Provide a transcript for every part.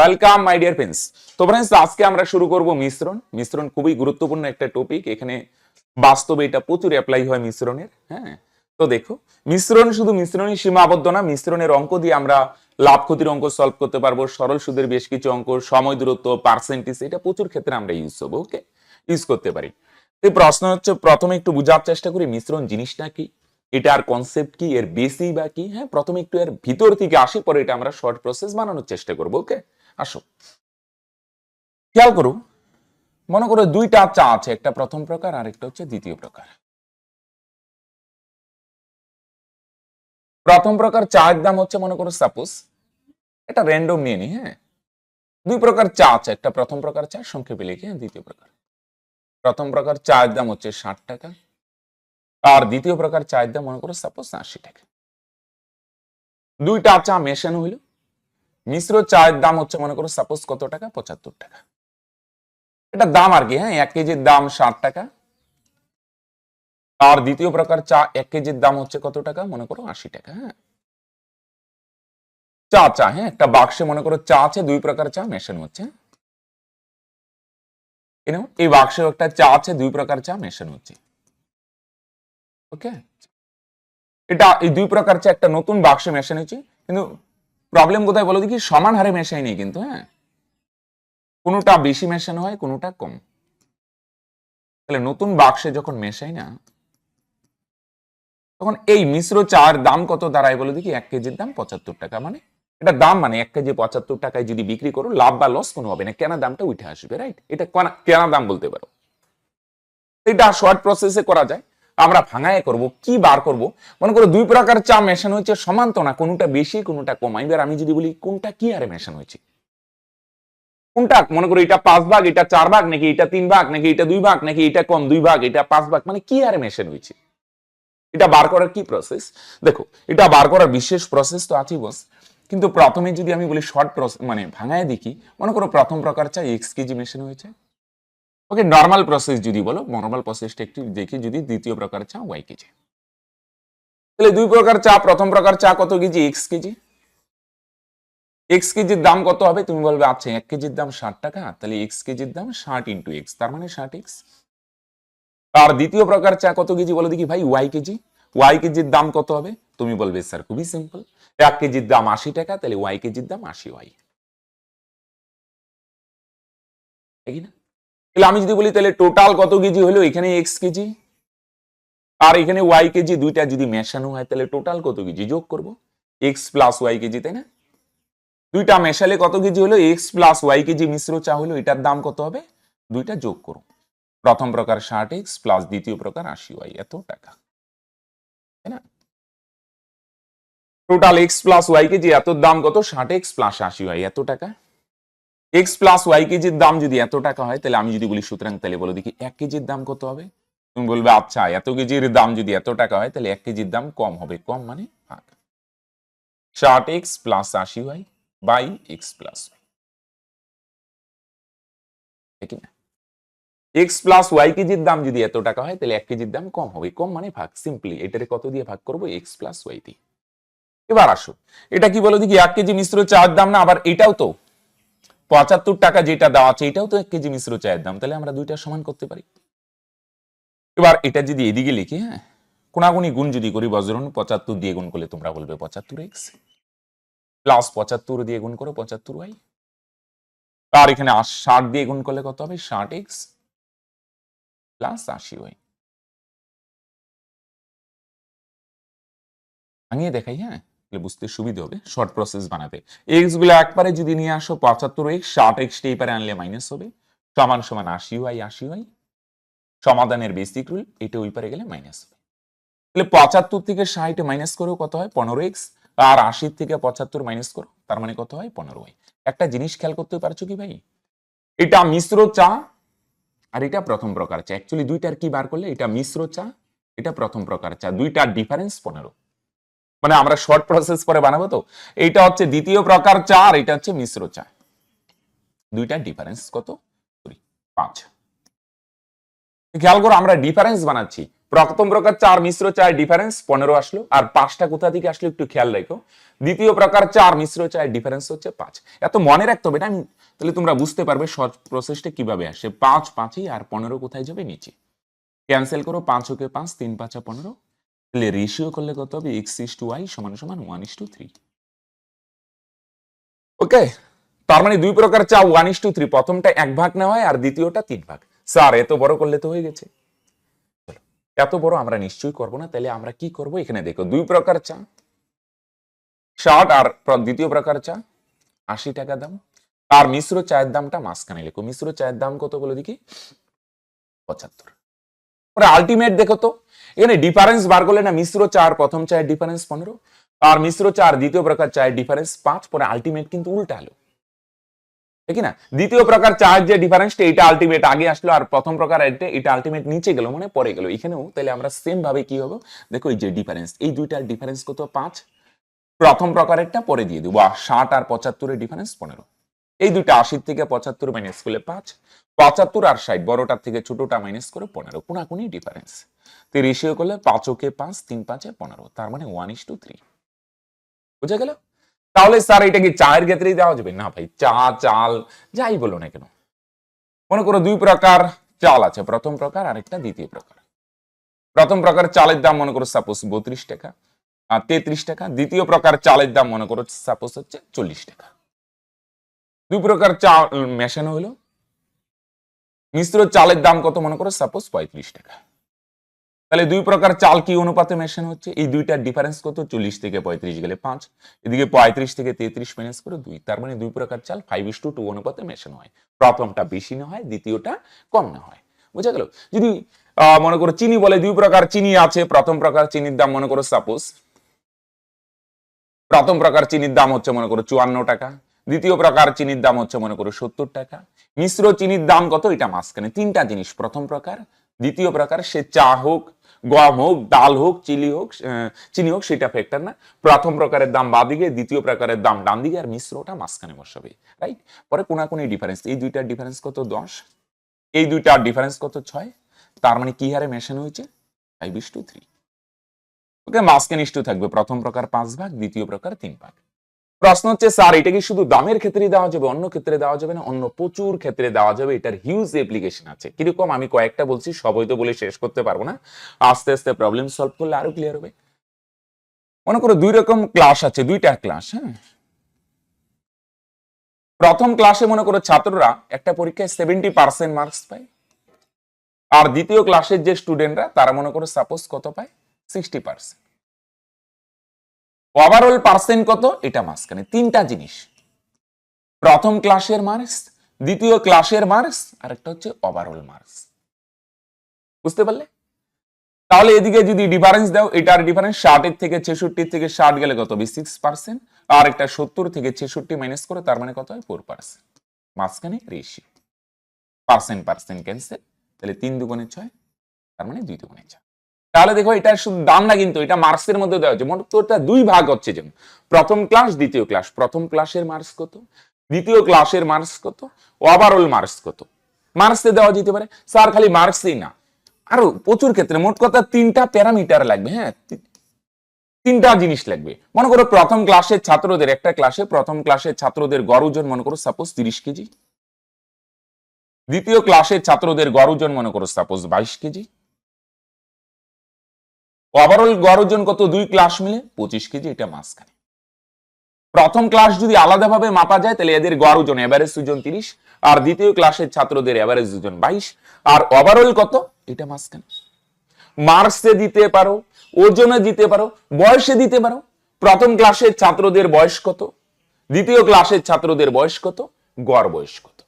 Welcome my dear friends তো friends আজকে আমরা শুরু করব মিশ্রণ। মিশ্রণ খুবই গুরুত্বপূর্ণ একটা টপিক এখানে বাস্তবে এটা প্রচুর অ্যাপ্লাই হয় মিশ্রণের হ্যাঁ? তো দেখো, মিশ্রণ শুধু মিশ্রণই সীমাবদ্ধ না, মিশ্রণের অঙ্ক দিয়ে আমরা লাভ ক্ষতির অঙ্ক সলভ করতে পারব। সরল সুদের বেশ কিছু অঙ্ক, সময় দূরত্ব পার্সেন্টেজ এটা প্রচুর ক্ষেত্রে আমরা ইউজ করব ওকে ইউজ করতে পারি। এই প্রশ্ন হচ্ছে, প্রথমে একটু বোঝার চেষ্টা করি, মিশ্রণ জিনিসটা কি? এটার কনসেপ্ট কি? এর বেসি বা কি? হ্যাঁ প্রথমে একটু এর ভিতর থেকে আসি, পরে এটা আমরা শর্ট প্রসেস বানানোর চেষ্টা করব ওকে আসো। খেয়াল করো মনে করো দুইটা চা আছে একটা প্রথম প্রকার আর একটা হচ্ছে দ্বিতীয় প্রকার। প্রথম প্রকার চায়ের দাম হচ্ছে মনে করো সাপোজ এটা র্যান্ডম নিয়ে নি হ্যাঁ। দুই প্রকার চা আছে একটা প্রথম প্রকার চা সংক্ষেপে লিখে হ্যাঁ, দ্বিতীয় প্রকার। প্রথম প্রকার চায়ের দাম হচ্ছে ষাট টাকা আর দ্বিতীয় প্রকার চায়ের দাম মনে করো সাপোজ আশি টাকা। দুইটা চা মেশানো হইল মিশ্র চায়ের দাম হচ্ছে, মনে করো সাপোজ কত টাকা? পঁচাত্তর টাকা। এটা দাম আর কি হ্যাঁ? এক কেজির দাম ষাট টাকা। আর দ্বিতীয় প্রকার চা, এক কেজির দাম হচ্ছে কত টাকা? মনে করো, আশি টাকা হ্যাঁ? চা চা হ্যাঁ? একটা বাক্সে মনে করো, চা আছে, দুই প্রকার চা মেশানো হচ্ছে এই এই বাক্সে একটা চা আছে, দুই প্রকার চা মেশানো হচ্ছে। ওকে এটা, এই দুই প্রকার চা একটা নতুন বাক্সে মেশানো হচ্ছে, কিন্তু প্রবলেম কোথায় বলো দেখি? সমান হারে মেশাই নেই কিন্তু হ্যাঁ? কোনোটা বেশি মেশানো হয়, কোনোটা কম। তাহলে নতুন বাক্সে যখন মেশাই না, তখন এই মিশ্র চার দাম কত দাঁড়ায় বলে দেখি? এক কেজির দাম পঁচাত্তর টাকা। মানে এটা দাম মানে এক কেজি পঁচাত্তর টাকায় যদি বিক্রি করো, লাভ বা লস কোনো হবে না। কেনা দামটা উঠে আসবে রাইট এটা কেনা- দাম বলতে পারো। এটা শর্ট প্রসেসে করা যায়। আমরা ভাঙায় করব, কি বার করব? মনে করো দুই প্রকার চা মেশানো হয়েছে সমান তো না, কোনটা বেশি, কোনটা কম। এবার আমি যদি বলি, কোনটা কি হারে মেশানো হয়েছে? কোনটা? মনে করো এটা পাঁচ ভাগ, এটা চার ভাগ, নাকি এটা তিন ভাগ, নাকি এটা দুই ভাগ, নাকি এটা কম, দুই ভাগ, এটা পাঁচ ভাগ মানে কি হারে মেশানো হয়েছে? এটা বার করার কি প্রসেস দেখো, এটা বার করার বিশেষ প্রসেস তো আছেই বস কিন্তু প্রথমে যদি আমি বলি শর্ট প্রসেস মানে ভাঙায় দেখি, মনে করো প্রথম প্রকার চা এক্স কেজি মেশানো হয়েছে। ওকে নর্মাল প্রসেস যদি বলো নর্মাল প্রসেসটা একটু দেখি যদি দ্বিতীয় প্রকার চা ওয়াই কেজি তাহলে দুই প্রকার চা প্রথম প্রকার চা কত কেজি এক্স কেজি এক্স কেজির দাম কত হবে তুমি বলবে আচ্ছা এক কেজির দাম ষাট টাকা তাহলে এক্স কেজির দাম ষাট ইন্টু এক্স তার মানে ষাট এক্স আর দ্বিতীয় প্রকার চা কত কেজি বলো দেখি ভাই ওয়াই কেজি ওয়াই কেজির দাম কত হবে তুমি বলবে স্যার খুবই সিম্পল এক কেজির দাম আশি টাকা তাহলে ওয়াই কেজির দাম আশি ওয়াই না তাহলে আমি যদি বলি তাহলে টোটাল কত কেজি হলো? এখানে এক্স কেজি। আর এখানে ওয়াই কেজি দুইটা যদি মেশানো হয়, তাহলে টোটাল কত কেজি? যোগ করব। এক্স প্লাস ওয়াই কেজি, তাই না? দুইটা মেশালে কত কেজি হলো? এক্স প্লাস ওয়াই কেজি মিশ্র চা হলো, এটার দাম কত হবে? দুইটা যোগ করো প্রথম প্রকার ষাট এক্স প্লাস দ্বিতীয় প্রকার আশি ওয়াই এত টাকা। তাই না? Total X plus Y kg, এত দাম কত? ষাট এক্স প্লাস আশি ওয়াই এত টাকা। এক্স প্লাস ওয়াই কেজির দাম যদি এত টাকা হয়, তাহলে আমি যদি বলি, সুতরাং তাহলে বলো দেখি, এক কেজির দাম কত হবে? তুমি বলবে আচ্ছা এত কেজির দাম যদি এত টাকা হয়, তাহলে এক কেজির দাম কম হবে। কম মানে ষাট এক্স প্লাস আশি Y by X plus X plus Y কেজির দাম যদি এত টাকা হয়, তাহলে এক কেজির দাম কম হবে। কম মানে ভাগ সিম্পলি এটারে কত দিয়ে ভাগ করব? এক্স প্লাস ওয়াই দিয়ে। এবার আসো। এটা কি বলো দেখি, এক কেজি মিশ্র চার দাম না, আবার এটাও তো পঁচাত্তর টাকা যেটা দেওয়া আছে, এটাও তো এক কেজি মিশ্র চায়ের দাম, তাহলে আমরা দুইটা সমান করতে পারি। এবার এটা যদি এদিকে লিখি হ্যাঁ কোনাগুনি গুণ যদি করি, বজ্রন পঁচাত্তর দিয়ে গুণ করলে তোমরা বলবে পঁচাত্তর এক্স প্লাস পঁচাত্তর দিয়ে গুণ করো পঁচাত্তর ওয়াই আর এখানে ষাট দিয়ে গুণ করলে কত হবে? ষাট এক্স প্লাস আশি ওয়াই ভাঙিয়ে দেখাই হ্যাঁ। তাহলে বুঝতে সুবিধা হবে শর্ট প্রসেস বানাতে। এক্সগুলো একবারে যদি নিয়ে আসো, পঁচাত্তর এক্স ষাট এক্স এই পারে আনলে মাইনাস হবে। সমান সমান আশি ওয়াই আশি ওয়াই সমাধানের বেসিক রুল এটা ওই পারে গেলে মাইনাস হবে। তাহলে পঁচাত্তর থেকে ষাটে মাইনাস করেও কত হয়? পনেরো এক্স আর আশির থেকে পঁচাত্তর মাইনাস করো, তার মানে কত হয়? পনেরো ওয়াই একটা জিনিস খেয়াল করতে পারছ কি ভাই? এটা মিশ্র চা, আর এটা প্রথম প্রকার চা। অ্যাকচুয়ালি দুইটার কি বার করলে? এটা মিশ্র চা, এটা প্রথম প্রকার চা। দুইটার ডিফারেন্স পনেরো। মানে আমরা শর্ট প্রসেস পরে বানাবো তো। এইটা হচ্ছে দ্বিতীয় প্রকার চা আর এটা হচ্ছে মিশ্র চা দুইটা ডিফারেন্স কত? পাঁচ। খেয়াল করো, আমরা ডিফারেন্স বানাচ্ছি। প্রথম প্রকার চার, মিশ্র চায়ের ডিফারেন্স পনেরো আসলো। আর পাঁচটা কোথা থেকে আসলো একটু খেয়াল রাখো। দ্বিতীয় প্রকার চার, মিশ্র চায়ের ডিফারেন্স হচ্ছে পাঁচ। এত মনে রাখতে হবে এটা তাহলে তোমরা বুঝতে পারবে শর্ট প্রসেসটা কীভাবে আসে। পাঁচ, পাঁচই আর পনেরো কোথায় যাবে? নিচে। ক্যান্সেল করো, পাঁচ ওকে পাঁচ, তিন, পাঁচা, পনেরো। তাহলে রেশিও করলে কত হবে? এক্স ইস টু ওয়াই সমান সমান one is two three okay তার মানে দুই প্রকার চা ওয়ান ইস টু থ্রি প্রথমটা এক ভাগ নেওয়া হয় আর দ্বিতীয়টা তিন ভাগ। স্যার, এত বড় করলে তো হয়ে গেছে। এত বড় আমরা নিশ্চয়ই করব না, তাহলে আমরা কি করব? এখানে দেখো, দুই প্রকার চা ষাট আর দ্বিতীয় প্রকার চা আশি টাকা দাম। আর মিশ্র চায়ের দামটা মাঝখানে লেখো। মিশ্র চায়ের দাম কত বলে দেখি? পঁচাত্তর। আলটিমেট দেখো তো। এখানে ডিফারেন্স বার করলে না মিশ্র চার, প্রথম চায়ের ডিফারেন্স পনেরো, আর মিশ্র চার, দ্বিতীয় প্রকার চায়ের ডিফারেন্স পাঁচ, পরে আলটিমেট কিন্তু উল্টা না? দ্বিতীয় প্রকার চায়ের যে ডিফারেন্সটা এটা আলটিমেট আগে আসলো, আর প্রথম প্রকার এটা এটা আলটিমেট নিচে গেল মানে পরে গেল। এখানেও তাহলে আমরা সেম ভাবে কি হবে? দেখো এই যে ডিফারেন্স এই দুইটার ডিফারেন্স কত? পাঁচ। প্রথম প্রকারেরটা পরে দিয়ে দিব ষাট আর পঁচাত্তরের ডিফারেন্স পনেরো। এই দুইটা আশির থেকে পঁচাত্তর মাইনাস করলে পাঁচ, পঁচাত্তর আর ষাট, বড়টার থেকে ছোটটা মাইনাস করে পনেরো কোনাকুনি ডিফারেন্স তো রেশিও করলে পাঁচ ওকে পাঁচ, তিন পাঁচে পনেরো, তার মানে ওয়ান ইস টু থ্রি বুঝা গেল? তাহলে স্যার এটা কি চায়ের ক্ষেত্রেই দেওয়া যাবে? না ভাই, চা, চাল, যাই বলো না কেন। মনে করো দুই প্রকার চাল আছে, প্রথম প্রকার, আরেকটা দ্বিতীয় প্রকার। প্রথম প্রকার চালের দাম মনে করো সাপোজ বত্রিশ টাকা, আর তেত্রিশ টাকা, দ্বিতীয় প্রকার চালের দাম মনে করো সাপোজ হচ্ছে চল্লিশ টাকা। দুই প্রকার চাল মেশানো হলো। মিশ্র চালের দাম কত মনে করো? সাপোজ পঁয়ত্রিশ টাকা। তাহলে দুই প্রকার চাল কি অনুপাতে মেশানো হচ্ছে? এই দুইটার ডিফারেন্স কত? চল্লিশ থেকে পঁয়ত্রিশ গেলে পাঁচ। এদিকে পঁয়ত্রিশ থেকে তেত্রিশ মাইনাস করে দুই। তার মানে দুই প্রকার চাল ফাইভ ইস টু টু অনুপাতে মেশানো হয়। প্রথমটা বেশি না হয়, দ্বিতীয়টা কম না হয়। বুঝা গেল? যদি মনে করো চিনি বলে দুই প্রকার চিনি আছে, প্রথম প্রকার চিনির দাম মনে করো সাপোজ প্রথম প্রকার চিনির দাম হচ্ছে মনে করো চুয়ান্ন টাকা। দ্বিতীয় প্রকার চিনির দাম হচ্ছে, মনে করো, সত্তর টাকা। মিশ্র চিনির দাম কত? এটা মাঝখানে তিনটা জিনিস। প্রথম প্রকার, দ্বিতীয় প্রকার, সে চা হোক, গম হোক, ডাল হোক, চিলি হোক চিনি হোক, সেটা ফ্যাক্টর না। প্রথম প্রকারের দাম বা দিকে, দ্বিতীয় প্রকারের দাম ডান দিকে, আর মিশ্রটা মাঝখানে বসাবে রাইট পরে কোনাকুনি ডিফারেন্স এই দুইটার ডিফারেন্স কত? দশ। এই দুইটার ডিফারেন্স কত? ছয়। তার মানে কি হারে মেশানো হয়েছে? Five is two three okay, মাঝখানে ইস্টু থাকবে। প্রথম প্রকার পাঁচ ভাগ, দ্বিতীয় প্রকার তিন ভাগ। প্রশ্ন হচ্ছে, স্যার, এটা কি শুধু দামের ক্ষেত্রে দেওয়া যাবে, অন্য ক্ষেত্রে দেওয়া যাবে না? অন্য প্রচুর ক্ষেত্রে দেওয়া যাবে, এটার হিউজ অ্যাপ্লিকেশন আছে। কীরকম? আমি কয়েকটা বলছি সবই তো বলে শেষ করতে পারব না। আস্তে আস্তে প্রবলেম সলভ করলে আরও ক্লিয়ার হবে। মনে করো দুই রকম ক্লাস আছে, দুইটা ক্লাস হ্যাঁ? প্রথম ক্লাসে মনে করো ছাত্ররা একটা পরীক্ষায় সেভেন্টি পার্সেন্ট মার্কস পায়। আর দ্বিতীয় ক্লাসের যে স্টুডেন্টরা তারা মনে করো সাপোজ কত পায়? সিক্সটি পার্সেন্ট ওভারঅল পার্সেন্ট কত? এটা মাঝখানে। তিনটা জিনিস। প্রথম ক্লাসের মার্কস দ্বিতীয় ক্লাসের মার্কস আর একটা হচ্ছে ওভারঅল মার্কস বুঝতে পারলে? তাহলে এদিকে যদি ডিফারেন্স দাও, এটার ডিফারেন্স ষাটের থেকে ছেষট্টির থেকে ষাট গেলে কত হবে? সিক্স পার্সেন্ট আর একটা সত্তর থেকে ছেষট্টি মাইনাস করে তার মানে কত হয়? ফোর পার্সেন্ট মাঝখানে রেশিও পার্সেন্ট পার্সেন্ট ক্যান্সেল তাহলে তিন দুগুণে ছয়, তার মানে দুই দুগুণে ছয় তাহলে দেখো এটা শুধু দাম না কিন্তু, এটা মার্কসের মধ্যে দেওয়া হচ্ছে মোট তোরটা দুই ভাগ হচ্ছে যেমন। প্রথম ক্লাস দ্বিতীয় ক্লাস প্রথম ক্লাসের মার্কস কত? দ্বিতীয় ক্লাসের মার্কস কত? ওভারঅল মার্কস কত? মার্কসে দেওয়া যেতে পারে। স্যার, খালি মার্কসেই না। আরও প্রচুর ক্ষেত্রে, মোট কথা তিনটা প্যারামিটার লাগবে হ্যাঁ? তিনটা জিনিস লাগবে। মনে করো প্রথম ক্লাসের ছাত্রদের, একটা ক্লাসে প্রথম ক্লাসের ছাত্রদের গড় ওজন মনে করো সাপোজ তিরিশ কেজি। দ্বিতীয় ক্লাসের ছাত্রদের গড় ওজন মনে করো সাপোজ বাইশ কেজি। ওভারঅল গড় ওজন কত? দুই ক্লাস মিলে পঁচিশ কেজি, এটা মাঝখানে। প্রথম ক্লাস যদি আলাদাভাবে মাপা যায়, তাহলে এদের গড় ওজন এভারেজ ওজন তিরিশ, আর দ্বিতীয় ক্লাসের ছাত্রদের এভারেজ ওজন বাইশ। আর ওভারঅল কত? এটা মাঝখানে। মার্কসে দিতে পারো, ওজনে দিতে পারো, বয়সে দিতে পারো। প্রথম ক্লাসের ছাত্রদের বয়স কত? দ্বিতীয় ক্লাসের ছাত্রদের বয়স কত? গড় বয়স কত?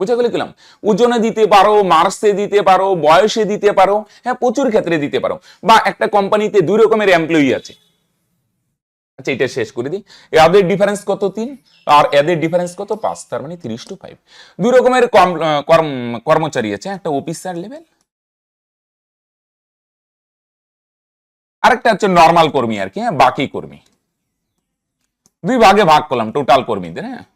বুঝা গেলে গেলাম ওজনে দিতে পারো মার্কসে দিতে পারো, বয়সে দিতে পারো হ্যাঁ প্রচুর ক্ষেত্রে দিতে পারো। বা একটা কোম্পানিতে দুই রকমের এমপ্লয়ি আছে। আচ্ছা এটা শেষ করে দিই। এদের ডিফারেন্স কত তিন? আর এদের ডিফারেন্স কত পাঁচ? তার মানে তিরিশ টু ফাইভ দুই রকমের কম- কর্ম- কর্মচারী আছে। একটা অফিসার লেভেল আরেকটা হচ্ছে নর্মাল কর্মী আর কি হ্যাঁ বাকি কর্মী। দুই ভাগে ভাগ করলাম টোটাল কর্মীদের হ্যাঁ।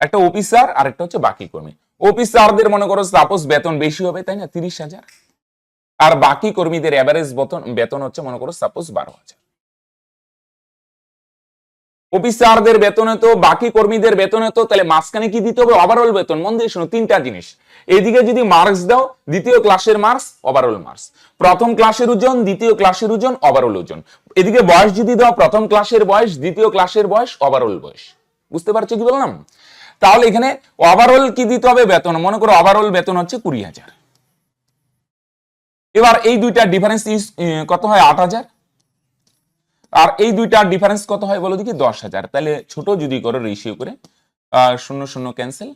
একটা অফিসার আর একটা হচ্ছে বাকি কর্মী। অফিসারদের মনে করো সাপোজ বেতন বেশি হবে, তাই না? তিরিশ হাজার। আর বাকি কর্মীদের অ্যাভারেজ বেতন বেতন হচ্ছে মনে করো সাপোজ বারো হাজার। অফিসারদের বেতনে তো, বাকি কর্মীদের বেতনে তো, তাহলে মাঝখানে কি দিতে হবে? ওভারঅল বেতন। মন দিয়ে শোনো, তিনটা জিনিস। এদিকে যদি মার্কস দাও, দ্বিতীয় ক্লাসের মার্কস ওভারঅল মার্কস প্রথম ক্লাসের ওজন, দ্বিতীয় ক্লাসের ওজন ওভারঅল ওজন। এদিকে বয়স যদি দাও, প্রথম ক্লাসের বয়স, দ্বিতীয় ক্লাসের বয়স ওভারঅল বয়স। বুঝতে পারছ কি বললাম? তাহলে এখানে ওভারঅল কি দিতে হবে? বেতন। মনে করো ওভারঅল বেতন হচ্ছে কুড়ি হাজার। এবার এই দুইটা ডিফারেন্স কত হয়? আট হাজার। আর এই দুইটার ডিফারেন্স কত হয় বলো দেখি? দশ হাজার। তাহলে ছোট যদি করো রেশিও করে শূন্য শূন্য ক্যান্সেল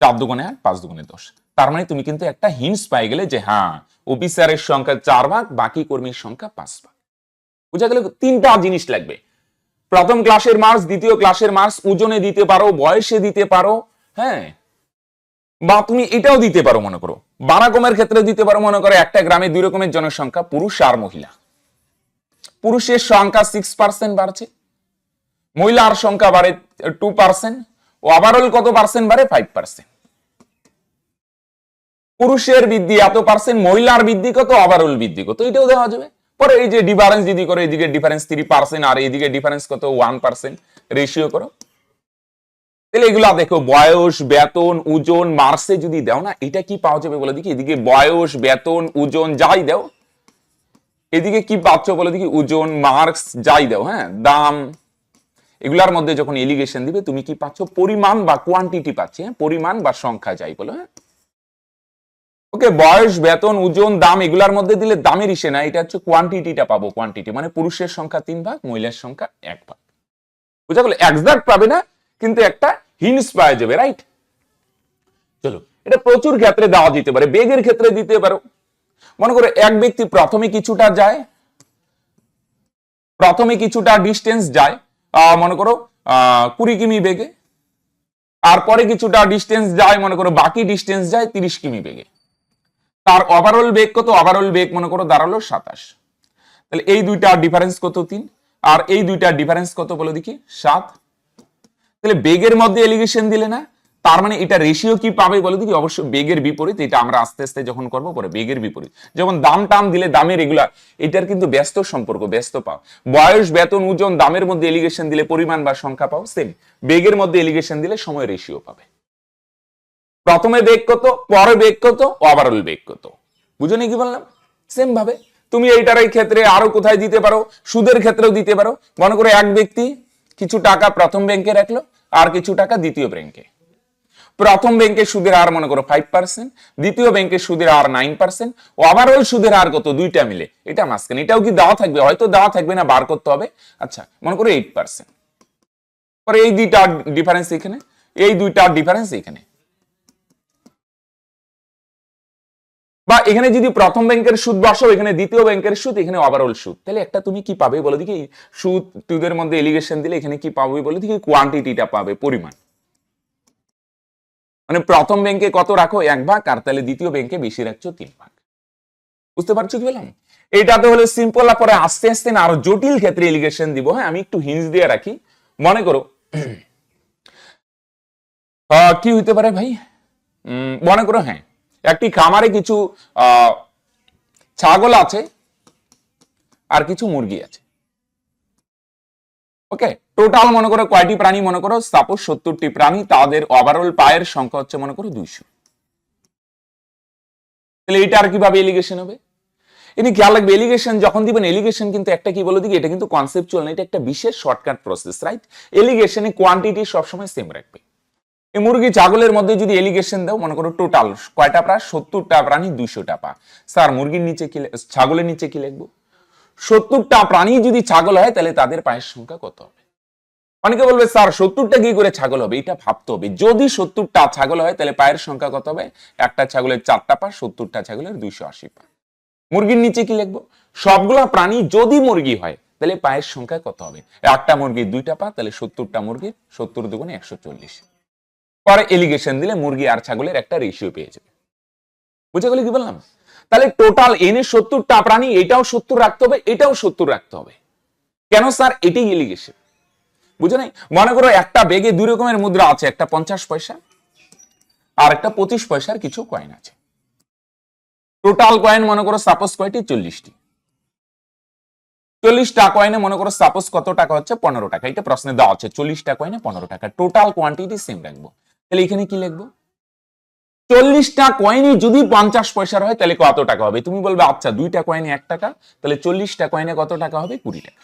চার দুগুণে আট, পাঁচ দুগুণে দশ। তার মানে তুমি কিন্তু একটা হিন্স পাই গেলে যে হ্যাঁ অফিসারের সংখ্যা চার ভাগ, বাকি কর্মীর সংখ্যা পাঁচ ভাগ। বুঝা গেল? তিনটা জিনিস লাগবে। প্রথম ক্লাসের মার্কস দ্বিতীয় ক্লাসের মার্কস ওজনে দিতে পারো, বয়সে দিতে পারো হ্যাঁ? বা তুমি এটাও দিতে পারো মনে করো। বারাকমের ক্ষেত্রে দিতে পারো মনে করো, একটা গ্রামে দুই রকমের জনসংখ্যা, পুরুষ আর মহিলা। পুরুষের সংখ্যা সিক্স পার্সেন্ট বাড়ছে, মহিলার সংখ্যা বাড়ে টু পার্সেন্ট ও ওভারঅল কত পার্সেন্ট বাড়ে? ফাইভ পার্সেন্ট পুরুষের বৃদ্ধি এত পার্সেন্ট মহিলার বৃদ্ধি কত? ওভারঅল বৃদ্ধি কত? এটাও দেওয়া যাবে। পরে এই যে ডিফারেন্স যদি করে, এদিকে ডিফারেন্স থ্রি পার্সেন্ট আর এদিকে ডিফারেন্স কত? ওয়ান পার্সেন্ট রেশিও করো। তাহলে এগুলা দেখো, বয়স, বেতন, ওজন মার্সে যদি দাও না, এটা কি পাওয়া যাবে বলে দেখি? এদিকে বয়স, বেতন, ওজন যাই দাও। এদিকে কি পাচ্ছ বলে দেখি? ওজন, মার্কস যাই দাও হ্যাঁ? দাম। এগুলার মধ্যে যখন এলিগেশন দিবে, তুমি কি পাচ্ছ? পরিমাণ বা কোয়ান্টিটি পাচ্ছি হ্যাঁ? পরিমাণ বা সংখ্যা যাই বলো হ্যাঁ? ওকে, বয়স, বেতন, ওজন, দাম, এগুলার মধ্যে দিলে দামের ইসে না, এটা হচ্ছে কোয়ান্টিটিটা পাবো কোয়ান্টিটি মানে পুরুষের সংখ্যা তিন ভাগ, মহিলার সংখ্যা এক ভাগ। বুঝা গেল? একজাক্ট পাবে না, কিন্তু একটা হিন্স পাওয়া যাবে রাইট চলো, এটা প্রচুর ক্ষেত্রে দেওয়া দিতে পারে, বেগের ক্ষেত্রে দিতে পারো। মনে করো, এক ব্যক্তি প্রথমে কিছুটা যায়, প্রথমে কিছুটা ডিস্টেন্স যায় মনে করো কুড়ি কিমি বেগে আর পরে কিছুটা ডিস্টেন্স যায়, মনে করো, বাকি ডিস্টেন্স যায় তিরিশ কিমি বেগে। তার ওভারঅল বেগ কত? ওভারঅল বেগ মনে করো দাঁড়াল সাতাশ। তাহলে এই দুইটা ডিফারেন্স কত তিন? আর এই দুইটা ডিফারেন্স কত বলে দেখি? সাত। তাহলে বেগের মধ্যে এলিগেশন দিলে না, তার মানে এটা রেশিও কি পাবে বলে দেখি? অবশ্যই বেগের বিপরীত, এটা আমরা আস্তে আস্তে যখন করব পরে বেগের বিপরীত। যেমন দাম টাম দিলে দামের রেগুলার এটার কিন্তু ব্যস্ত সম্পর্ক, ব্যস্ত পাও। বয়স, বেতন, ওজন, দামের মধ্যে এলিগেশন দিলে পরিমাণ বা সংখ্যা পাও সেম বেগের মধ্যে এলিগেশন দিলে সময় রেশিও পাবে। প্রথমে বেগ কত, পরে বেগ কত ওভারঅল বেগ কত। বুঝো কি বললাম? সেম ভাবে। তুমি এইটার এই ক্ষেত্রে আরও কোথায় দিতে পারো? সুদের ক্ষেত্রেও দিতে পারো। মনে করো এক ব্যক্তি কিছু টাকা প্রথম ব্যাংকে রাখল, আর কিছু টাকা দ্বিতীয় ব্যাংকে প্রথম ব্যাংকের সুদের হার মনে করো ফাইভ পার্সেন্ট দ্বিতীয় ব্যাংকের সুদের হার নাইন পার্সেন্ট ওভারঅল সুদের হার কত, দুইটা মিলে। এটা মাঝখানে। এটাও কি দেওয়া থাকবে? হয়তো দেওয়া থাকবে না, বার করতে হবে। আচ্ছা মনে করো এইট পার্সেন্ট পরে এই দুইটা ডিফারেন্স এখানে, এই দুইটা ডিফারেন্স এখানে। বা এখানে যদি প্রথম ব্যাংকের সুদ বসো, এখানে দ্বিতীয় ব্যাংকের সুদ, এখানে ওভারঅল সুদ। তাহলে একটা তুমি কি পাবে বলে দেখি, সুদ টুদের মধ্যে এলিগেশন দিলে এখানে কি পাবে বলে দেখি কোয়ান্টিটিটা পাবে, পরিমাণ। মানে প্রথম ব্যাংকে কত রাখো? এক ভাগ, আর তাহলে দ্বিতীয় ব্যাংকে বেশি রাখছো তিন ভাগ। বুঝতে পারছ কি বললাম? এটা তো হলো সিম্পল আর পরে আস্তে আস্তে না আরও জটিল ক্ষেত্রে এলিগেশন দিব। হ্যাঁ আমি একটু হিন্স দিয়ে রাখি। মনে করো কি হইতে পারে ভাই? মনে করো হ্যাঁ একটি খামারে কিছু ছাগল আছে আর কিছু মুরগি আছে। ওকে? টোটাল মনে করো কয়টি প্রাণী? মনে করো সাপোজ সত্তরটি প্রাণী, তাদের ওভারঅল পায়ের সংখ্যা হচ্ছে মনে করো দুইশো। তাহলে এটা আর কীভাবে এলিগেশন হবে? ইনি খেয়াল রাখবে এলিগেশন যখন দিবেন এলিগেশন কিন্তু একটা কি বলে দিকে এটা কিন্তু কনসেপচুয়াল না, এটা একটা বিশেষ শর্টকাট প্রসেস রাইট এলিগেশনে কোয়ান্টিটি সবসময় সেম রাখবে। এই মুরগি ছাগলের মধ্যে যদি এলিগেশন দাও, মনে করো টোটাল কয়টা প্রায়? সত্তরটা প্রাণী, দুইশোটা পা। স্যার, মুরগির নিচে কি ছাগলের নিচে কি লিখব? সত্তরটা প্রাণী যদি ছাগল হয়, তাহলে তাদের পায়ের সংখ্যা কত হবে? অনেকে বলবে, স্যার, সত্তরটা কি করে ছাগল হবে? এটা ভাবতে হবে। যদি সত্তরটা ছাগল হয়, তাহলে পায়ের সংখ্যা কত হবে? একটা ছাগলের চারটা পা, সত্তরটা ছাগলের দুইশো আশি পা। মুরগির নিচে কি লিখব? সবগুলা প্রাণী যদি মুরগি হয়, তাহলে পায়ের সংখ্যা কত হবে? একটা মুরগির দুইটা পা, তাহলে সত্তরটা মুরগির সত্তর দুগুণে একশো চল্লিশ। পরে এলিগেশন দিলে মুরগি আর ছাগলের একটা রেশিও পেয়ে যাবে। বুঝে গেলে কি বললাম? তাহলে টোটাল এনে সত্তরটা প্রাণী এটাও সত্তর রাখতে হবে, এটাও সত্তর রাখতে হবে। কেন স্যার এটাই এলিগেশন বুঝে নাই? মনে করো একটা বেগে দুই রকমের মুদ্রা আছে, একটা পঞ্চাশ পয়সা আর একটা পঁচিশ পয়সার কিছু কয়েন আছে। টোটাল কয়েন মনে করো সাপোজ কয়টি? চল্লিশটি। চল্লিশটা কয়েনে মনে করো সাপোজ কত টাকা হচ্ছে? পনেরো টাকা। এটা প্রশ্নে দেওয়া আছে, চল্লিশটা কয়েনে পনেরো টাকা। টোটাল কোয়ান্টিটি সেম রাখব। তাহলে এখানে কি লিখব? চল্লিশটা কয়েনই যদি পঞ্চাশ পয়সার হয়, তাহলে কত টাকা হবে? তুমি বলবে আচ্ছা দুইটা কয়েনে এক টাকা, তাহলে চল্লিশটা কয়েনে কত টাকা হবে? কুড়ি টাকা।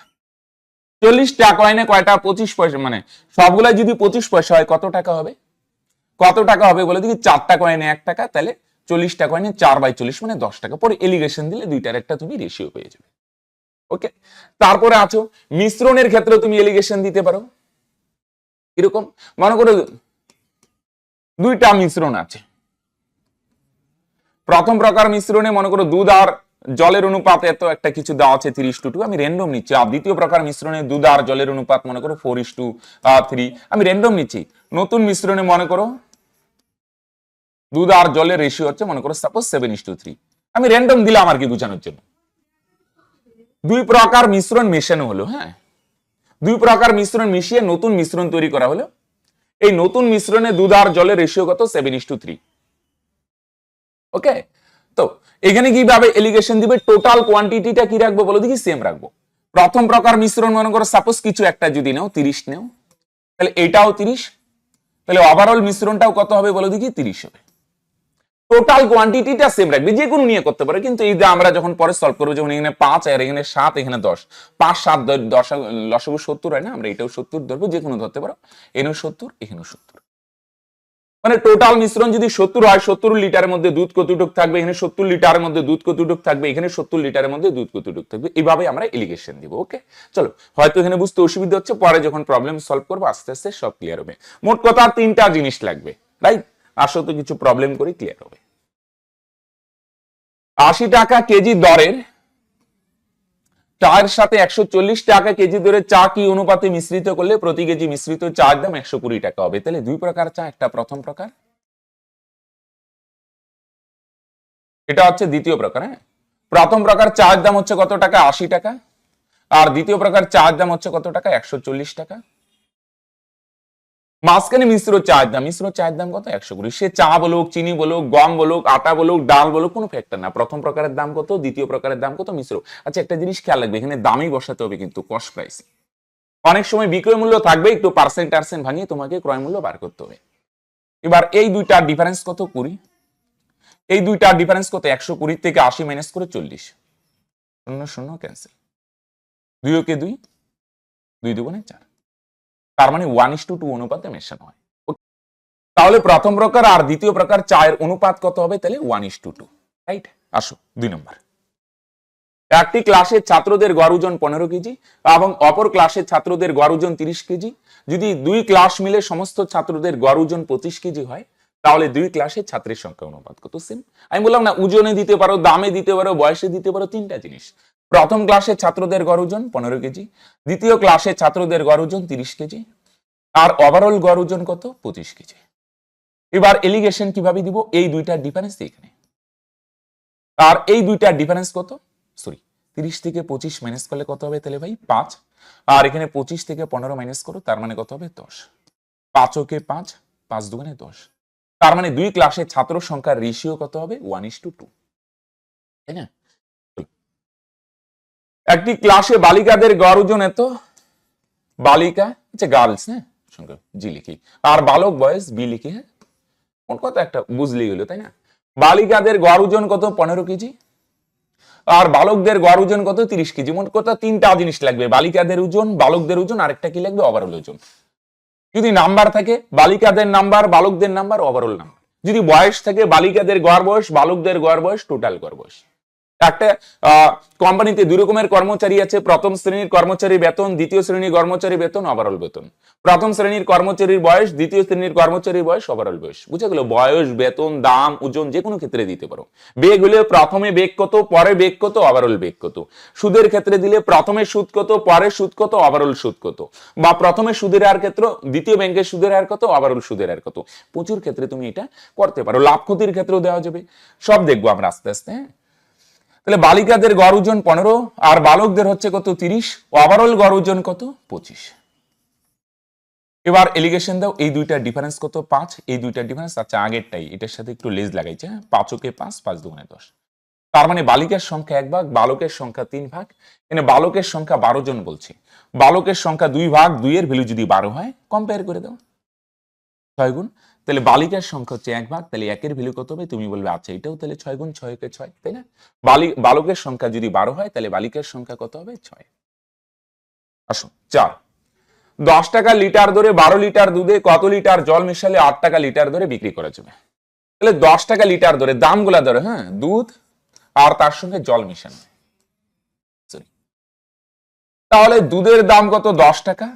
চল্লিশটা কয়েনে কয়টা? পঁচিশ পয়সা মানে সবগুলাই যদি পঁচিশ পয়সা হয়, কত টাকা হবে? কত টাকা হবে বলে দেখি, চারটা কয়েনে এক টাকা, তাহলে চল্লিশটা কয়েনে চার বাই চল্লিশ মানে দশ টাকা। পরে এলিগেশন দিলে দুইটার একটা তুমি রেশিও পেয়ে যাবে। ওকে তারপরে আছো, মিশ্রণের ক্ষেত্রে তুমি এলিগেশন দিতে পারো। এরকম, মনে করো দুইটা মিশ্রণ আছে। প্রথম প্রকার মিশ্রণে মনে করো দুধ আর জলের অনুপাত এত একটা কিছু দেওয়া আছে তিরিশ টু টু, আমি র্যান্ডম নিচ্ছি। আর দ্বিতীয় প্রকার মিশ্রণে দুধ আর জলের অনুপাত মনে করো ফোর ইস টু থ্রি আমি র্যান্ডম নিচ্ছি। নতুন মিশ্রণে মনে করো দুধ আর জলের রেশিও হচ্ছে মনে করো suppose seven is two three আমি র্যান্ডম দিলাম আর কি বোঝানোর জন্য। দুই প্রকার মিশ্রণ মেশানো হলো হ্যাঁ। দুই প্রকার মিশ্রণ মিশিয়ে নতুন মিশ্রণ তৈরি করা হলো। এই নতুন মিশ্রণে দুধ আর জলের রেশিও কত? Seven is two three okay তো এখানে কীভাবে এলিগেশন দিবে? টোটাল কোয়ান্টিটিটা কি রাখব বলো দেখি? সেম রাখব। প্রথম প্রকার মিশ্রণ মনে করো সাপোজ কিছু একটা যদি নেও, তিরিশ নেও, তাহলে এটাও তিরিশ। তাহলে ওভারঅল মিশ্রণটাও কত হবে বলো দেখি? তিরিশ হবে। টোটাল কোয়ান্টিটিটা সেম রাখবে, যে কোনো নিয়ে করতে পারে। কিন্তু এই যে আমরা যখন পরে সলভ করব, যেমন এখানে পাঁচ, আর এখানে সাত, এখানে দশ। পাঁচ, সাত, দশ লসগু সত্তর হয় না? আমরা এটাও সত্তর ধরবো, যে কোনো ধরতে পারো। এখানেও সত্তর এখানেও সত্তর। মানে টোটাল মিশ্রণ যদি সত্তর হয়, সত্তর লিটারের মধ্যে দুধ কতটুক থাকবে? এখানে সত্তর লিটারের মধ্যে দুধ কতটুক থাকবে? এখানে সত্তর লিটারের মধ্যে দুধ কতটুক থাকবে? এইভাবে আমরা এলিগেশন দিব ওকে চলো, হয়তো এখানে বুঝতে অসুবিধা হচ্ছে, পরে যখন প্রবলেম সলভ করব, আস্তে আস্তে সব ক্লিয়ার হবে। মোট কথা তিনটা জিনিস লাগবে রাইট আসো তো কিছু প্রবলেম করে ক্লিয়ার হবে। আশি টাকা কেজি দরের, চায়ের সাথে একশো চল্লিশ টাকা কেজি দরে চা কি অনুপাতে মিশ্রিত করলে প্রতি কেজি মিশ্রিত চায়ের দাম একশো কুড়ি টাকা হবে? তাহলে দুই প্রকার চা, একটা প্রথম প্রকার। এটা হচ্ছে দ্বিতীয় প্রকার হ্যাঁ? প্রথম প্রকার চায়ের দাম হচ্ছে কত টাকা? আশি টাকা। আর দ্বিতীয় প্রকার চায়ের দাম হচ্ছে কত টাকা? একশো চল্লিশ টাকা। মাঝখানে মিশ্র চায়ের দাম, মিশ্র চায়ের দাম কত? একশো কুড়ি। সে চা বলুক, চিনি বলুক, গম বলুক, আটা বলুক, ডাল বলুক, কোনো ফ্যাক্টর না। প্রথম প্রকারের দাম কত? দ্বিতীয় প্রকারের দাম কত? মিশ্র। আচ্ছা একটা জিনিস খেয়াল রাখবে, এখানে দামই বসাতে হবে কিন্তু কস্ট প্রাইস অনেক সময় বিক্রয় মূল্য থাকবে, একটু পার্সেন্ট টার্সেন্ট ভাঙিয়ে তোমাকে ক্রয় মূল্য বার করতে হবে। এবার এই দুইটার ডিফারেন্স কত? কুড়ি। এই দুইটার ডিফারেন্স কত? একশো কুড়ি থেকে আশি মাইনাস করে চল্লিশ। শূন্য শূন্য ক্যান্সেল দুই ওকে দুই। দুই দুগুণে চার। তার মানে ওয়ান ইস টু টু অনুপাতে মেশানো হয়। তাহলে প্রথম প্রকার আর দ্বিতীয় প্রকার চায়ের অনুপাত কত হবে? তাহলে one is two two right আসো, দুই নম্বর। একটি ক্লাসের ছাত্রদের গড় ওজন পনেরো কেজি এবং অপর ক্লাসের ছাত্রদের গড় ওজন তিরিশ কেজি। যদি দুই ক্লাস মিলে সমস্ত ছাত্রদের গড় ওজন পঁচিশ কেজি হয়, তাহলে দুই ক্লাসের ছাত্রের সংখ্যা অনুপাত কত? সেম আমি বললাম না, ওজনে দিতে পারো, দামে দিতে পারো, বয়সে দিতে পারো, তিনটা জিনিস। প্রথম ক্লাসের ছাত্রদের গড় ওজন পনেরো কেজি, দ্বিতীয় ক্লাসের ছাত্রদের গড় ওজন তিরিশ কেজি, আর ওভারঅল গড় ওজন কত? পঁচিশ কেজি। এবার এলিগেশন কীভাবে দিব? এই দুইটার ডিফারেন্স এখানে। আর এই দুইটার ডিফারেন্স কত? সরি তিরিশ থেকে পঁচিশ মাইনাস করলে কত হবে তাহলে ভাই? পাঁচ। আর এখানে পঁচিশ থেকে পনেরো মাইনাস করো, তার মানে কত হবে? দশ। পাঁচ ওকে পাঁচ পাঁচ দুগুণে দশ। তার মানে দুই ক্লাসের ছাত্র সংখ্যার রেশিও কত হবে? ওয়ান ইস টু টু তাই না? একটি ক্লাসে বালিকাদের গড় ওজন এত? বালিকা? গার্লস হ্যাঁ? সঙ্গে জি লিখি। আর বালক বয়স বি লিখি হ্যাঁ? মোট কথা একটা বুঝলি গেল তাই না? বালিকাদের গড় ওজন কত? পনেরো কেজি। আর বালকদের গড় ওজন কত? তিরিশ কেজি। মোট কথা তিনটা জিনিস লাগবে। বালিকাদের ওজন, বালকদের ওজন, আরেকটা কি লাগবে? ওভারঅল ওজন। যদি নাম্বার থাকে, বালিকাদের নাম্বার বালকদের নাম্বার ওভারঅল নাম্বার যদি বয়স থাকে, বালিকাদের গড় বয়স, বালকদের গড় বয়স টোটাল গড় বয়স। একটা কোম্পানিতে দুই রকমের কর্মচারী আছে। প্রথম শ্রেণির কর্মচারী বেতন, দ্বিতীয় শ্রেণির কর্মচারী বেতন ওভারঅল বেতন। প্রথম শ্রেণির কর্মচারীর বয়স, দ্বিতীয় শ্রেণির কর্মচারীর বয়স ওভারঅল বয়স। বুঝে গেল? বয়স, বেতন, দাম, ওজন যে কোনো ক্ষেত্রে দিতে পারো। বেগ হলে প্রথমে বেগ কত, পরে বেগ কত ওভারঅল বেগ কত। সুদের ক্ষেত্রে দিলে প্রথমে সুদ কত, পরে সুদ কত ওভারঅল সুদ কত। বা প্রথমে সুদের হার ক্ষেত্র, দ্বিতীয় ব্যাংকের সুদের হার কত ওভারঅল সুদের হার কত। প্রচুর ক্ষেত্রে তুমি এটা করতে পারো। লাভ ক্ষতির ক্ষেত্রেও দেওয়া যাবে। সব দেখব আমরা আস্তে আস্তে হ্যাঁ? তাহলে বালিকাদের গড় ওজন পনেরো, আর বালকদের হচ্ছে কত তিরিশ ওভারঅল গড় ওজন কত পঁচিশ। এবার এলিগেশন দাও, এই দুইটা ডিফারেন্স কত পাঁচ, এই দুইটার ডিফারেন্স আচ্ছা আগেরটাই, এটার সাথে একটু লেজ লাগাইছে হ্যাঁ? পাঁচ ওকে পাঁচ পাঁচ দুগুণে দশ। তার মানে বালিকার সংখ্যা এক ভাগ, বালকের সংখ্যা তিন ভাগ, এখানে বালকের সংখ্যা বারো জন বলছে। বালকের সংখ্যা দুই ভাগ, দুইয়ের ভ্যালু যদি বারো হয় কম্পেয়ার করে দাও। ছয় গুণ। তাহলে বালিকার সংখ্যা হচ্ছে এক ভাগ, তাহলে একের ভ্যালু কত হবে? তুমি বলবে আচ্ছা এটাও তাহলে ছয় গুণ ছয়কে ছয় তাই না? বালি, বালকের সংখ্যা যদি বারো হয়, তাহলে বালিকার সংখ্যা কত হবে? ছয়। আসুন, চার। দশ টাকা লিটার ধরে বারো লিটার দুধে কত লিটার জল মিশালে আট টাকা লিটার ধরে বিক্রি করা যাবে তাহলে দশ টাকা লিটার ধরে দামগুলা ধরে হ্যাঁ দুধ আর তার সঙ্গে জল মিশানো. তাহলে দুধের দাম কত? দশ টাকা।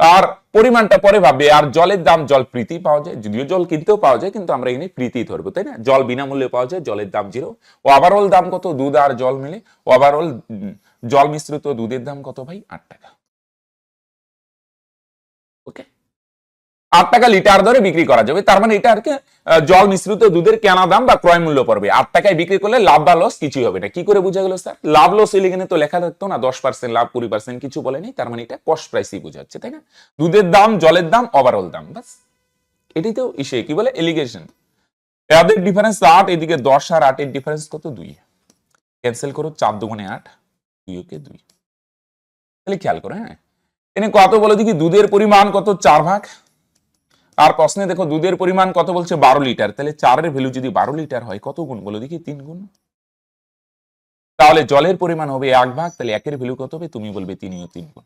আর পরিমাণটা পরে ভাববে, আর জলের দাম, জল প্রীতি পাওয়া যায়, যদিও জল কিনতেও পাওয়া যায়, কিন্তু আমরা এখানে প্রীতি ধরবো, তাই না? জল বিনামূল্যে পাওয়া যায়, জলের দাম জিরো। ওভারঅল দাম কত? দুধ আর জল মিলে ওভারঅল জল মিশ্রিত দুধের দাম কত ভাই? আট টাকা। ওকে আট টাকা লিটার দরে বিক্রি করা যাবে। তার মানে এটা আর কি জল মিশ্রিত দুধের কেনা দাম বা ক্রয় মূল্য পড়বে। আট টাকায় বিক্রি করলে লাভ বা লস কিছুই হবে না। কি করে বোঝা গেল স্যার লাভ লস এখানে তো লেখা থাকতো না, দশ পার্সেন্ট লাভ, কুড়ি পার্সেন্ট কিছু বলেনি। তার মানে এটা কস্ট প্রাইসই বোঝাচ্ছে, তাই না? দুধের দাম, জলের দাম ওভারঅল দাম বাস এটাই তো ইসে কি বলে? এলিগেশন এদের ডিফারেন্স আট, এদিকে দশ আর আটের ডিফারেন্স কত? দুই। ক্যান্সেল করো, চার দুগুণে আট, দুই ওকে দুই। তাহলে খেয়াল করো হ্যাঁ? এনে কত বলে দেখি? দুধের পরিমাণ কত? চার ভাগ। আর প্রশ্নে দেখো দুধের পরিমাণ কত বলছে? বারো লিটার। তাহলে চারের ভ্যালু যদি বারো লিটার হয়, কত গুণ? বলো দেখি, তিন গুণ? তাহলে জলের পরিমাণ হবে এক ভাগ, তাহলে একের ভ্যালু কত হবে? তুমি বলবে তিনিও তিন গুণ।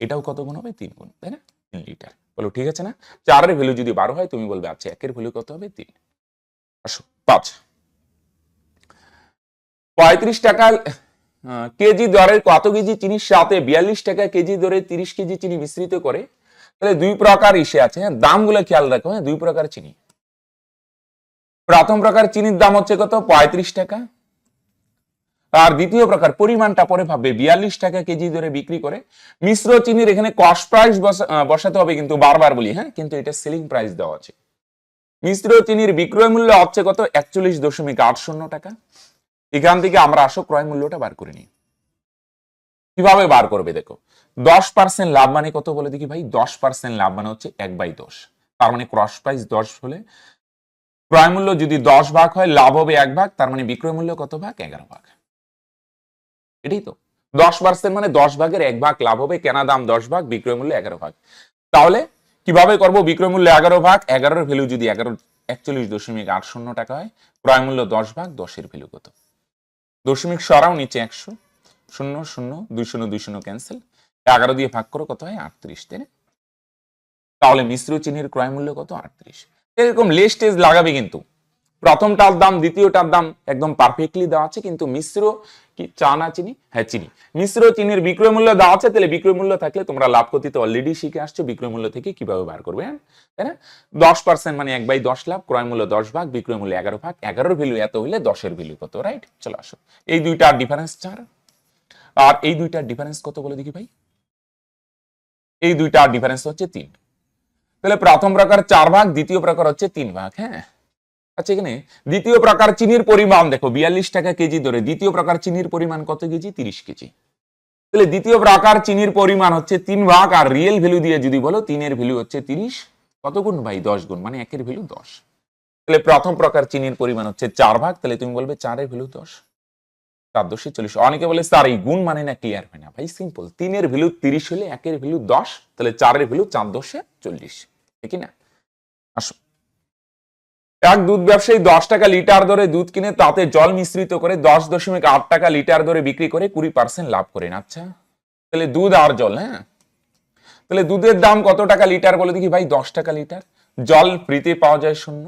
এটাও কত গুণ হবে? তিন গুণ, তাই না? তিন লিটার। বলো, ঠিক আছে না? চারের ভ্যালু যদি বারো হয়, তুমি বলবে আচ্ছা একের ভ্যালু কত হবে? তিন। আসো, পাঁচ। পঁয়ত্রিশ টাকা কেজি দরের কত কেজি চিনির সাথে? বিয়াল্লিশ টাকা কেজি দরে তিরিশ কেজি চিনি মিশ্রিত করে। তাহলে দুই প্রকার ইসে আছে হ্যাঁ? দামগুলো খেয়াল রাখো হ্যাঁ? দুই প্রকার চিনি। প্রথম প্রকার চিনির দাম হচ্ছে কত? পঁয়ত্রিশ টাকা। আর দ্বিতীয় প্রকার পরিমাণটা পরে ভাববে, বিয়াল্লিশ টাকা কেজি ধরে বিক্রি করে। মিশ্র চিনির এখানে কস্ট প্রাইস বসাতে হবে কিন্তু বারবার বলি হ্যাঁ? কিন্তু এটা সেলিং প্রাইস দেওয়া আছে। মিশ্র চিনির বিক্রয় মূল্য হচ্ছে কত? একচল্লিশ দশমিক আট শূন্য টাকা। এখান থেকে আমরা আসো, ক্রয় মূল্যটা বার করে নিই। কীভাবে বার করবে, দেখো? দশ পার্সেন্ট লাভ মানে কত বলে দেখি ভাই? দশ পার্সেন্ট লাভ মানে হচ্ছে এক বাই দশ। তার মানে ক্রস প্রাইস দশ হলে ক্রয় মূল্য যদি দশ ভাগ হয়, লাভ হবে এক ভাগ, তার মানে বিক্রয় মূল্য কত ভাগ? এগারো ভাগ। এটাই তো। দশ পার্সেন্ট মানে দশ ভাগের এক ভাগ লাভ হবে, কেনা দাম দশ ভাগ, বিক্রয় মূল্য এগারো ভাগ। তাহলে কীভাবে করব? বিক্রয় মূল্য এগারো ভাগ, এগারোর ভ্যালু যদি এগারো একচল্লিশ দশমিক আট শূন্য টাকা হয়, ক্রয় মূল্য দশ ভাগ, দশের ভ্যালু কত? দশমিক সরাও নিচে একশো। শূন্য শূন্য, দুই শূন্য দুই শূন্য ক্যান্সেল এগারো দিয়ে ভাগ করো কত হয়? আটত্রিশ, তাই না? তাহলে মিশ্র চিনির ক্রয় মূল্য কত? আটত্রিশ। এরকম লিস্টেজ লাগাবে কিন্তু। প্রথমটার দাম, দ্বিতীয়টার দাম একদম পারফেক্টলি দেওয়া আছে, কিন্তু মিশ্র কি? চা না চিনি? হ্যাঁ চিনি। মিশ্র চিনির বিক্রয় মূল্য দেওয়া আছে, তাহলে বিক্রয় মূল্য থাকলে তোমরা লাভ ক্ষতিতে অলরেডি শিখে আসছো, বিক্রয় মূল্য থেকে কীভাবে বার করবে হ্যাঁ? তাই না? দশ পার্সেন্ট মানে এক বাই দশ লাভ, ক্রয় মূল্য দশ ভাগ, বিক্রয় মূল্য এগারো ভাগ, এগারোর ভ্যালু এত হলে দশের ভ্যালু কত রাইট চলো আসো। এই দুইটার ডিফারেন্স চার আর এই দুইটার ডিফারেন্স কত বলে দেখি ভাই? এই দুইটা ডিফারেন্স হচ্ছে তিন। তাহলে প্রথম প্রকার চার ভাগ, দ্বিতীয় প্রকার হচ্ছে তিন ভাগ হ্যাঁ? আচ্ছা এখানে দ্বিতীয় প্রকার চিনির পরিমাণ, দেখো, বিয়াল্লিশ টাকা কেজি ধরে, দ্বিতীয় প্রকার চিনির পরিমাণ কত কেজি? তিরিশ কেজি। তাহলে দ্বিতীয় প্রকার চিনির পরিমাণ হচ্ছে তিন ভাগ, আর রিয়েল ভ্যালু দিয়ে যদি বলো, তিনের ভ্যালু হচ্ছে তিরিশ, কত গুণ? ভাই, দশ গুণ মানে একের ভ্যালু দশ। তাহলে প্রথম প্রকার চিনির পরিমাণ হচ্ছে চার ভাগ, তাহলে তুমি বলবে চারের ভ্যালু দশ। চল্লিশ। অনেকে বলে, স্যার, এই গুণ মানে না ক্লিয়ার হয় না? ভাই সিম্পল তিনের ভ্যালু তিরিশ হলে একের ভ্যালু দশ, তাহলে চারের ভ্যালু চল্লিশ। ঠিক না? আসো এক দুধ ব্যবসায়ী দশ টাকা লিটার দরে দুধ কিনে, তাতে জল মিশ্রিত করে দশ দশমিক আট টাকা লিটার দরে বিক্রি করে কুড়ি পার্সেন্ট লাভ করেন। আচ্ছা তাহলে দুধ আর জল হ্যাঁ? তাহলে দুধের দাম কত টাকা লিটার বলে দেখি ভাই, দশ টাকা লিটার। জল ফ্রিতে পাওয়া যায় শূন্য।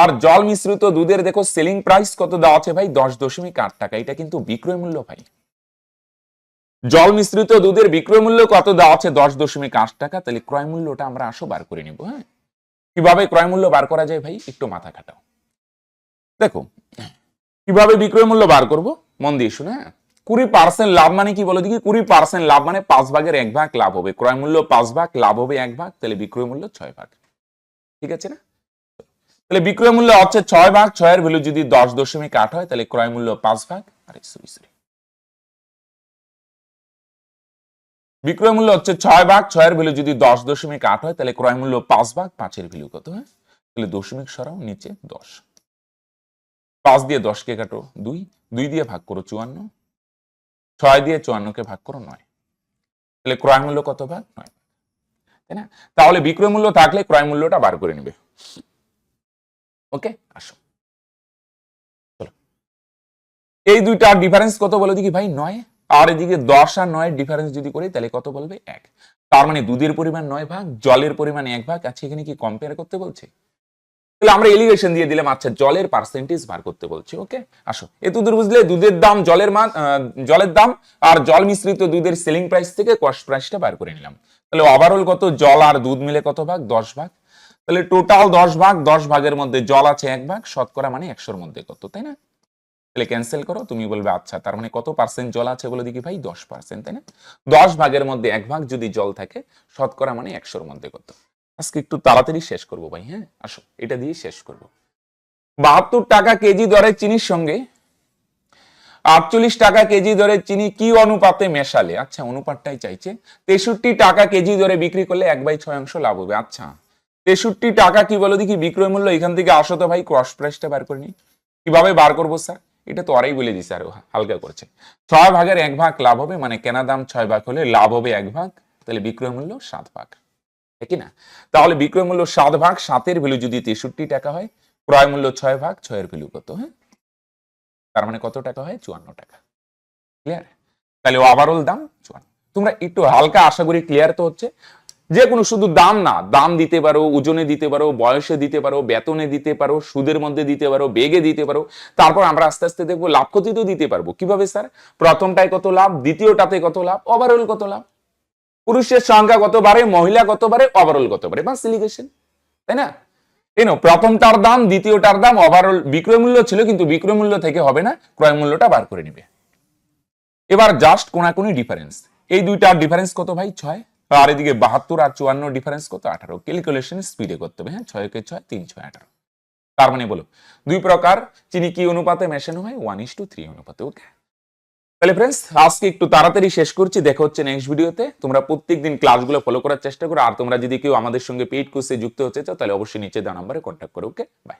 আর জল মিশ্রিত দুধের দেখো সেলিং প্রাইস কত দেওয়া আছে ভাই? দশ দশমিক আট টাকা। এটা কিন্তু বিক্রয় মূল্য ভাই। জল মিশ্রিত দুধের বিক্রয় মূল্য কত দেওয়া আছে? দশ দশমিক আট টাকা। তাহলে ক্রয় মূল্যটা আমরা আসো বার করে নিব হ্যাঁ? কীভাবে ক্রয় মূল্য বার করা যায় ভাই? একটু মাথা খাটাও। দেখো, কীভাবে বিক্রয় মূল্য বার করব? মন দিয়ে শুনে হ্যাঁ? কুড়ি পার্সেন্ট লাভ মানে কি বলো দেখি? কুড়ি পার্সেন্ট লাভ মানে পাঁচ ভাগের এক ভাগ লাভ হবে। ক্রয় মূল্য পাঁচ ভাগ, লাভ হবে এক ভাগ, তাহলে বিক্রয় মূল্য ছয় ভাগ। ঠিক আছে না? তাহলে বিক্রয় মূল্য হচ্ছে ছয় ভাগ, ছয়ের ভ্যালু যদি দশ দশমিক আট হয়, তাহলে ক্রয় মূল্য পাঁচ ভাগ। আরে সরি সরি বিক্রয় মূল্য হচ্ছে ছয় ভাগ, ছয়ের ভ্যালু যদি দশ দশমিক আট হয়, তাহলে ক্রয় মূল্য পাঁচ ভাগ, পাঁচের ভ্যালু কত হয়? তাহলে দশমিক সরাও, নিচে দশ। পাঁচ দিয়ে দশকে কাটো দুই দুই দিয়ে ভাগ করো চুয়ান্ন, ছয় দিয়ে চুয়ান্নকে ভাগ করো নয়। তাহলে ক্রয় মূল্য কত ভাগ? নয় তাই না? তাহলে বিক্রয় মূল্য থাকলে ক্রয় মূল্যটা বার করে নেবে। ওকে আসো। এই দুইটা ডিফারেন্স কত বলো দেখি ভাই? নয়। আর এদিকে দশ আর নয়ের ডিফারেন্স যদি করি, তাহলে কত বলবে? এক। তার মানে দুধের পরিমাণ নয় ভাগ, জলের পরিমাণ এক ভাগ। আছে এখানে কি কম্পেয়ার করতে বলছে? আমরা এলিগেশন দিয়ে দিলাম। আচ্ছা জলের পার্সেন্টেজ বার করতে বলছি ওকে আসো। এ দুধের বুঝলে, দুধের দাম, জলের মান জলের দাম আর জল মিশ্রিত দুধের সেলিং প্রাইস থেকে কস্ট প্রাইসটা বার করে নিলাম। তাহলে ওভারঅল কত? জল আর দুধ মিলে কত ভাগ? দশ ভাগ। তাহলে টোটাল দশ ভাগ, দশ ভাগের মধ্যে জল আছে এক ভাগ, শতকরা মানে একশোর মধ্যে কত, তাই না? তাহলে ক্যান্সেল করো, তুমি বলবে আচ্ছা তার মানে কত পার্সেন্ট জল আছে বলে দেখি ভাই? দশ পার্সেন্ট তাই না? দশ ভাগের মধ্যে এক ভাগ যদি জল থাকে, শতকরা মানে একশোর মধ্যে কত? আজকে একটু তাড়াতাড়ি শেষ করব ভাই হ্যাঁ? আসো, এটা দিয়ে শেষ করব। বাহাত্তর টাকা কেজি দরে চিনির সঙ্গে, আটচল্লিশ টাকা কেজি দরে চিনি কি অনুপাতে মেশালে? আচ্ছা অনুপাতটাই চাইছে। তেষট্টি টাকা কেজি দরে বিক্রি করলে এক বাই ছয় অংশ লাভ হবে। আচ্ছা তেষট্টি টাকা কি বলো দেখি? বিক্রয় মূল্য এখান থেকে আসো তো ভাই ক্রস প্রাইসটা বার করে নি কীভাবে বার করব স্যার এটা তো ওরাই বলে দিছে আর হালকা করছে। ছয় ভাগের এক ভাগ লাভ হবে মানে কেনা দাম ছয় ভাগ হলে লাভ হবে এক ভাগ, তাহলে বিক্রয় মূল্য সাত ভাগ। ঠিক না? তাহলে বিক্রয় মূল্য সাত ভাগ, সাতের ভ্যালু যদি তেষট্টি টাকা হয়, ক্রয় মূল্য ছয় ভাগ, ছয়ের ভ্যালু কত হ্যাঁ? তার মানে কত টাকা হয়? চুয়ান্ন টাকা। ক্লিয়ার তাহলে ওভারঅল দাম চুয়ান্ন। তোমরা একটু হালকা আশা করি ক্লিয়ার তো হচ্ছে। যে কোনো শুধু দাম না, দাম দিতে পারো, ওজনে দিতে পারো, বয়সে দিতে পারো, বেতনে দিতে পারো, সুদের মধ্যে দিতে পারো, বেগে দিতে পারো, তারপর আমরা আস্তে আস্তে দেখব লাভ ক্ষতিতেও দিতে পারব। কীভাবে স্যার? প্রথমটায় কত লাভ, দ্বিতীয়টাতে কত লাভ ওভারঅল কত লাভ? পুরুষের সংখ্যা কত বাড়ে, মহিলা কত বাড়ে ওভারঅল কত বাড়ে? বা সিলিগেশন তাই না? কেন প্রথমটার দাম, দ্বিতীয়টার দাম ওভারঅল বিক্রয় মূল্য ছিল কিন্তু বিক্রয় মূল্য থেকে হবে না, ক্রয় মূল্যটা বার করে নিবে। এবার জাস্ট কোনাকুনি ডিফারেন্স এই দুইটার ডিফারেন্স কত ভাই? ছয়। আর এদিকে বাহাত্তর আর চুয়ান্ন ডিফারেন্স কত? আঠারো। ক্যালকুলেশন স্পিডে করতে হবে হ্যাঁ? ছয় কে ছয়, তিন ছয় আঠারো। তার মানে বলো, দুই প্রকার, চিনি কি অনুপাতে মেশানো হয়? ওয়ান ইস টু থ্রি অনুপাতে ওকে তাহলে ফ্রেন্ডস আজকে একটু তাড়াতাড়ি শেষ করছি, দেখা হচ্ছে নেক্সট ভিডিওতে তোমরা প্রত্যেকদিন ক্লাসগুলো ফলো করার চেষ্টা করো, আর তোমরা যদি কেউ আমাদের সঙ্গে পেইড কোর্সে যুক্ত হতে চাও, তাহলে অবশ্যই নিচে দেওয়া নাম্বারে কন্ট্যাক্ট করো ওকে বাই